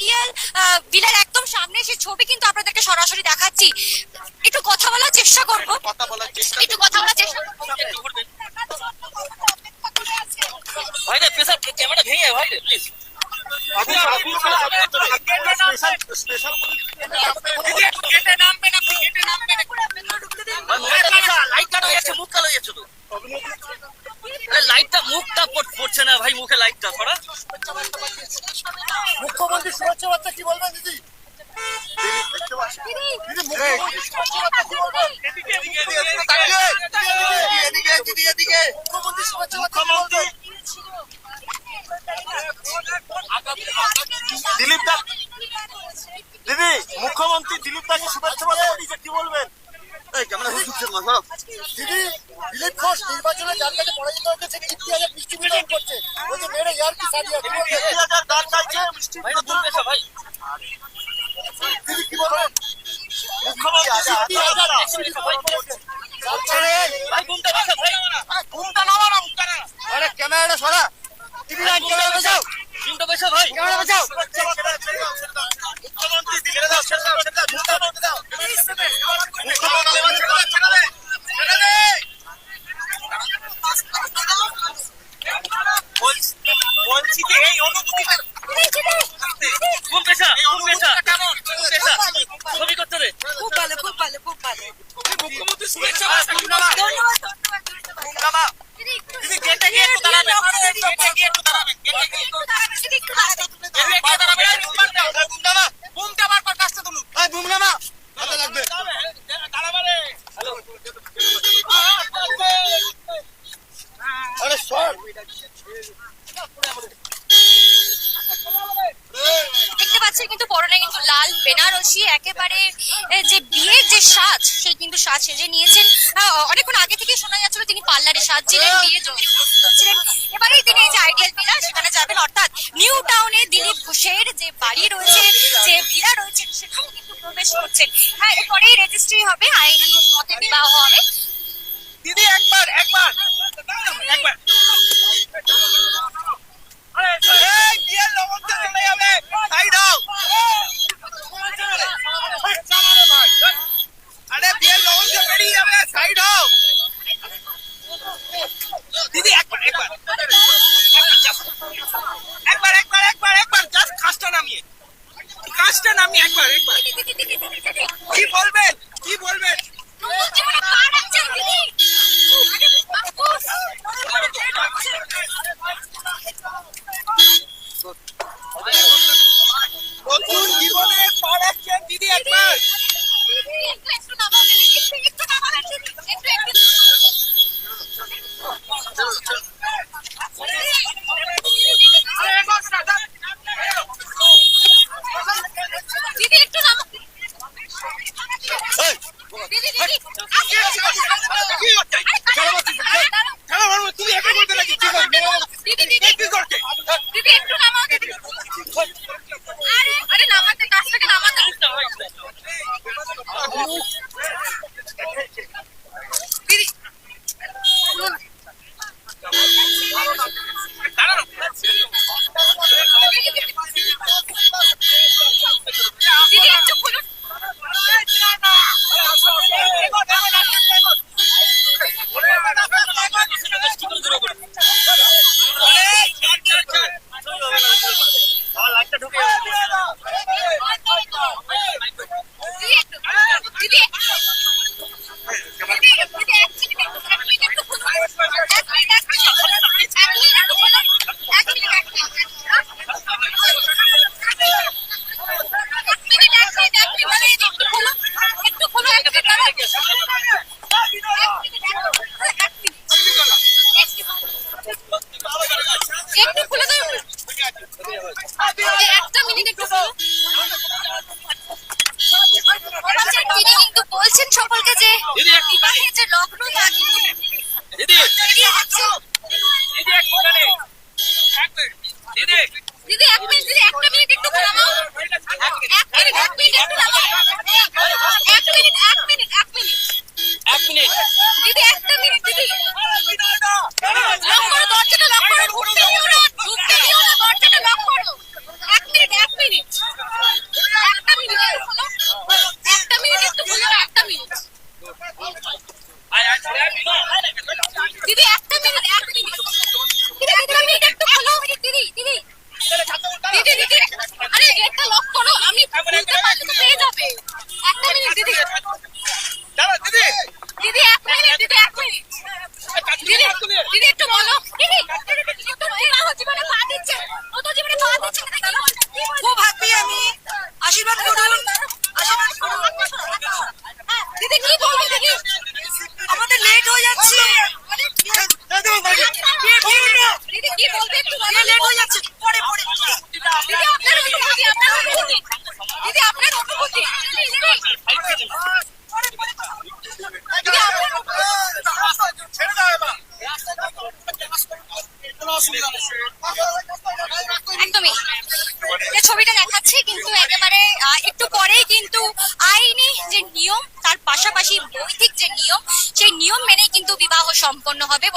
Ideal ভিলার একদম সামনে সে ছবি কিন্তু আপনাদেরকে সরাসরি দেখাচ্ছি একটু কথা বলার চেষ্টা করব একটু কথা বলার চেষ্টা ভাই না প্রেসার ক্যামেরা ভেঙে ভাই প্লিজ স্পেশাল স্পেশাল নামবেন আপনি গেটে নামবেন ভাই ঘুমটা যে সাজ সে কিন্তু সাজ সেজে নিয়েছেন। অনেকক্ষণ আগে থেকে শোনা যাচ্ছিল তিনি পার্লারে সাজছিলেন, বিয়ে ছিলেন। এবারেই তিনি এই যে আইডিয়াল ভিলা, সেখানে যাবেন। অর্থাৎ নিউ টাউনে দিলীপ ঘোষের যে বাড়ি রয়েছে, যে ভিলা রয়েছে, সেখানে কিন্তু প্রবেশ করছেন। হ্যাঁ এরপরেই রেজিস্ট্রি হবে, আইন মতে বিবাহ হবে। দিদি একবার একবার একবার। কাজটা নামি একবার একবার। কি বলবেন? কি বলবেন? নতুন জীবনে পা রাখছেন দিদি একবার। একটু নামাও তিনি বলছেন সকলকে যে লগ্ন তা কিন্তু দিদি দিদি এক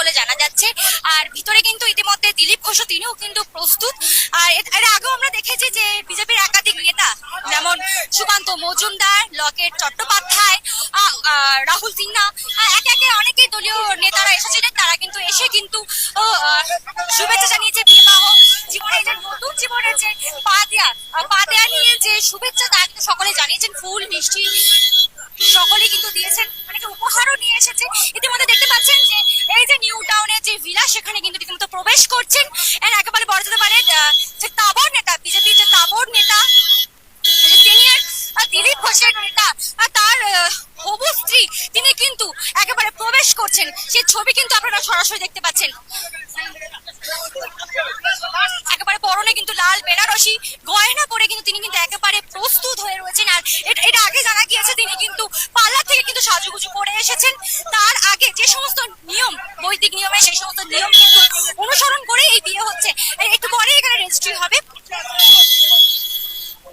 বলে জানা যাচ্ছে। আর ভিতরে কিন্তু ইতিমধ্যে দিলীপ ঘোষ তিনিও কিন্তু প্রস্তুত। আর এর আগেও আমরা দেখেছি যে বিজেপির একাধিক নেতা, যেমন সুকান্ত মজুমদার, লকেট চট্টোপাধ্যায় রাহুল সিনহা একে একে অনেকেই দলীয় নেতারা এসেছিলেন। তারা কিন্তু এসে কিন্তু শুভেচ্ছা জানিয়েছে বিবাহ জীবনে। যে নতুন জীবনের যে পা দেয়া পা দেয়া নিয়ে যে শুভেচ্ছা, তা কিন্তু সকলে জানিয়েছেন। ফুল, মিষ্টি, সকলেই কিন্তু দিয়েছেন। অনেকে উপহারও নিয়ে এসেছে। ইতিমধ্যে দেখতে পাচ্ছেন যে এই যে নিউ টাউনের যে ভিলা, সেখানে কিন্তু রীতিমতো প্রবেশ করছেন। এর একেবারে বলা যেতে পারে যে তাবর নেতা, বিজেপির যে তাবর নেতা সিনিয়র দিলীপ ঘোষের নেতা তার হবু স্ত্রী, তিনি কিন্তু একেবারে প্রবেশ করছেন। সেই ছবি কিন্তু আপনারা সরাসরি দেখতে পাচ্ছেন। পরনে কিন্তু লাল বেনারসি গয়না পরে কিন্তু তিনি কিন্তু একেবারে প্রস্তুত হয়ে রয়েছেন। আর এটা আগে জানা গিয়েছে তিনি কিন্তু পার্লার থেকে কিন্তু সাজুগুজু করে এসেছেন। তার আগে যে সমস্ত নিয়ম, বৈদিক নিয়মে সেই সমস্ত নিয়ম কিন্তু অনুসরণ করে এই বিয়ে হচ্ছে। একটু পরে এখানে রেজিস্ট্রি হবে।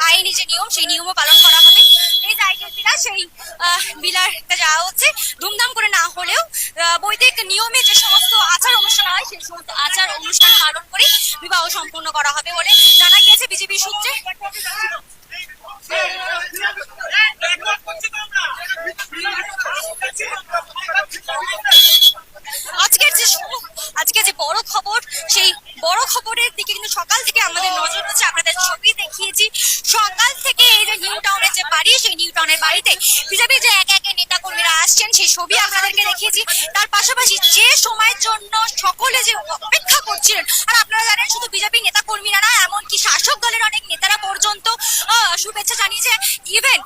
আইনি যে নিয়ম, সেই নিয়মও পালন বিলা সেই আহ, যাওয়া হচ্ছে ধুমধাম করে না হলেও বৈদিক নিয়মে যে সমস্ত আচার অনুষ্ঠান হয় সেই সমস্ত আচার অনুষ্ঠান পালন করে বিবাহ সম্পূর্ণ করা হবে বলে জানা গিয়েছে বিজেপি সূত্রে আজকের যে শো- আজকে যে বড় খবর সেই বড় খবরের দিকে কিন্তু সকাল থেকে আমাদের নজর রয়েছে আপনাদের ছবি দেখিয়েছি সকাল থেকে এই যে নিউ টাউনের যে বাড়ি সেই নিউ টাউনের বাড়িতে বিজেপি যে একে একে নেতা কর্মীরা আসছেন সেই ছবি আপনাদেরকে দেখিয়েছি তার পাশাপাশি যে সময়ের জন্য সকলে যে অপেক্ষা করছিলেন আর আপনারা জানেন, শুধু বিজেপি নেতা কর্মীরা না, এমনকি শাসক দলের অনেক নেতারা পর্যন্ত শুভেচ্ছা জানিয়েছে। ইভেন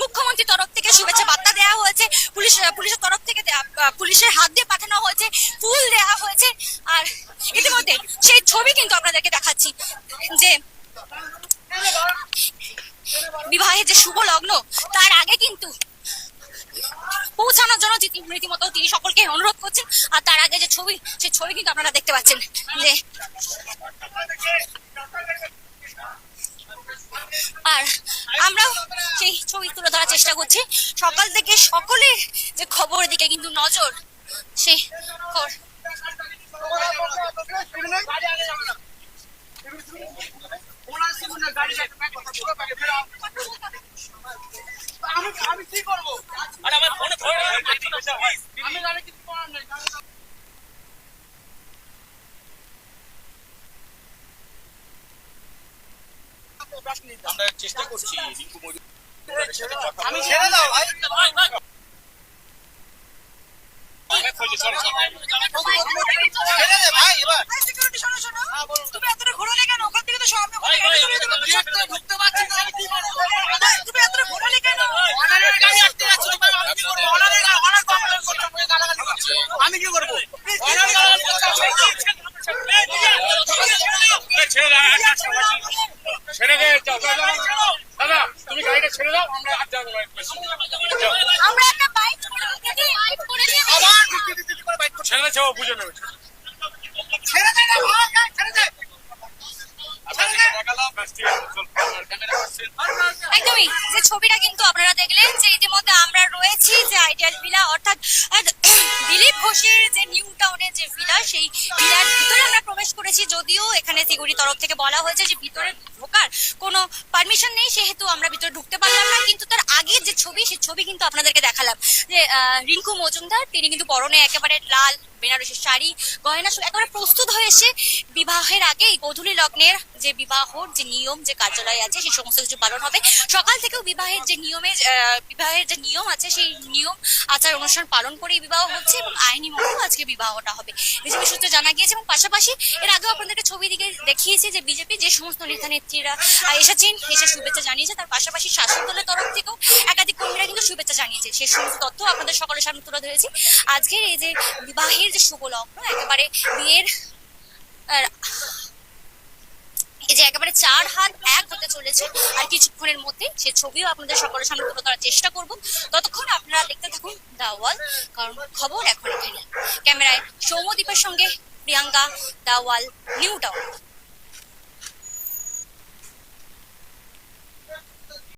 মুখ্যমন্ত্রীর তরফ থেকে শুভেচ্ছা বার্তা দেওয়া হয়েছে, পুলিশ পুলিশের তরফ থেকে পুলিশের হাত দিয়ে পাঠানো হয়েছে, ফুল দেওয়া হয়েছে। আর ইতিমধ্যে সেই ছবি কিন্তু আপনাদেরকে দেখাচ্ছি, যে বিবাহের যে শুভ লগ্ন, তার আগে কিন্তু পৌঁছানোর জন্য রীতিমতো তিনি সকলকে অনুরোধ করছেন। আর তার আগে যে ছবি, সেই ছবি কিন্তু আপনারা দেখতে পাচ্ছেন যে আর আমরাও সেই ছবি তুলে ধরার চেষ্টা করছি। সকাল থেকে সকলের যে খবরের দিকে কিন্তু নজর সেই খবর আমি কি করব? আরে আমার ফোনে ধরে আমি জানি কিছু করার নেই আমরা চেষ্টা করছি রিঙ্কু কথা আমি। ছেড়ে দাও ভাই। ছেড়ে দে ভাই এবার। হ্যাঁ। তুমি এতটা ঘোরালে কেন? ঢুকতে- পারছি না? তুমি এত ঘোরালে কেন একদমই যে ছবিটা কিন্তু আপনারা দেখলেন যে ইতিমধ্যে আমরা রয়েছি যে আইডিয়াল ভিলা, অর্থাৎ দিলীপ ঘোষের যে নিউ টাউনের যে ভিলা, সেই ভিলার ভিতরে আমরা প্রবেশ করেছি। যদিও এখানে সিকিউরিটি তরফ থেকে বলা হয়েছে যে ভিতরে ঢোকার কোনো পারমিশন নেই, সেহেতু আমরা ভিতরে ঢুকতে পারলাম না। কিন্তু তার আগের যে ছবি, সেই ছবি কিন্তু আপনাদেরকে দেখালাম যে রিঙ্কু মজুমদার, তিনি কিন্তু পরনে একেবারে লাল বেনারসি শাড়ি, গয়না একেবারে প্রস্তুত হয়েছে বিবাহের আগে এই গোধূলি লগ্নের যে বিবাহর যে নিয়ম, যে কার্যালয় আছে, সেই সমস্ত কিছু পালন হবে। সকাল থেকেও বিবাহের যে নিয়মে বিবাহের যে নিয়ম আছে, সেই নিয়ম, আচার, অনুষ্ঠান পালন করেই বিবাহ হচ্ছে এবং আইনি মতেও আজকে বিবাহটা হবে। বিজেপি সূত্রে জানা গিয়েছে এবং পাশাপাশি এর আগেও আপনাদেরকে ছবি দিকে দেখিয়েছে যে বিজেপি যে সমস্ত নেতা নেত্রীরা এসেছেন, এসে শুভেচ্ছা জানিয়েছে, তার পাশাপাশি শাসক দলের তরফ থেকেও একাধিক কর্মীরা কিন্তু শুভেচ্ছা জানিয়েছে। সেই সমস্ত তথ্য আপনাদের সকলের সামনে তুলে ধরেছি। আজকের এই যে বিবাহের যে শুভ লগ্ন, একেবারে বিয়ের এই যে একেবারে চার হাত এক হতে চলেছে, আর কিছুক্ষণের মধ্যে সে ছবিও আপনাদের সকলের সামনে তুলে ধরার চেষ্টা করব। ততক্ষণ আপনারা দেখতে থাকুন দা ওয়াল কারণ খবর এখন এখানে। ক্যামেরায় সৌম্যদীপের সঙ্গে প্রিয়াঙ্কা দা ওয়াল নিউ টাউন